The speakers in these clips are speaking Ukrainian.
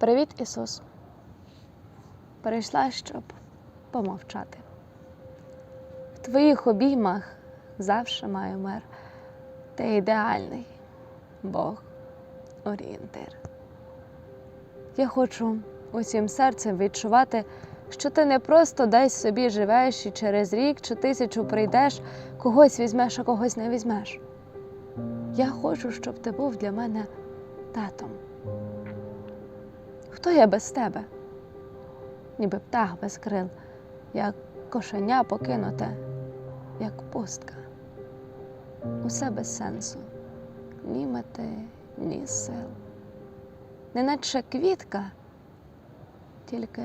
Привіт, Ісус. Прийшла, щоб помовчати. В твоїх обіймах завжди маю мир. Ти ідеальний Бог, орієнтир. Я хочу усім серцем відчувати, що ти не просто десь собі живеш і через рік чи тисячу прийдеш, когось візьмеш, а когось не візьмеш. Я хочу, щоб ти був для мене татом. Хто я без тебе? Ніби птах без крил, як кошеня покинуте, як пустка. Усе без сенсу, ні мети, ні сил. Неначе квітка, тільки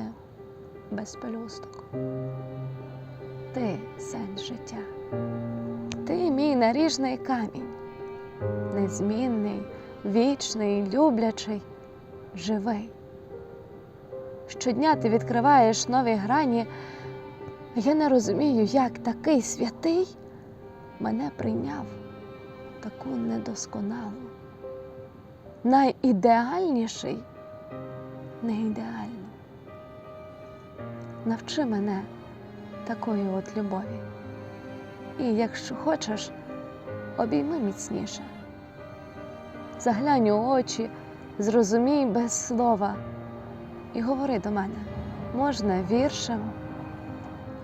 без пелюсток. Ти сенс життя, ти мій наріжний камінь, незмінний, вічний, люблячий, живий. Щодня ти відкриваєш нові грані, я не розумію, як такий святий мене прийняв таку недосконалу. Найідеальніший неідеально. Навчи мене такої от любові. І якщо хочеш, обійми міцніше. Заглянь у очі, зрозумій без слова і говори до мене. Можна віршем,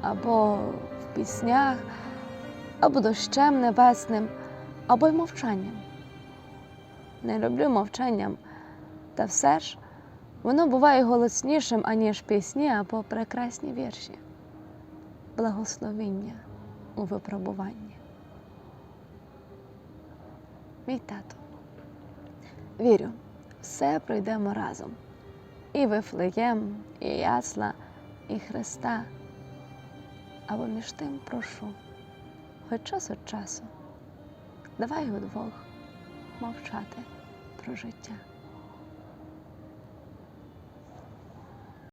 або в піснях, або дощем небесним, або й мовчанням. Не люблю мовчанням, та все ж воно буває голоснішим, аніж пісні або прекрасні вірші. Благословіння у випробуванні. Мій тато. Вірю, все пройдемо разом. І Вифлеєм, і ясла, і Христа. Або між тим прошу, хоч час від часу, давай удвох мовчати про життя.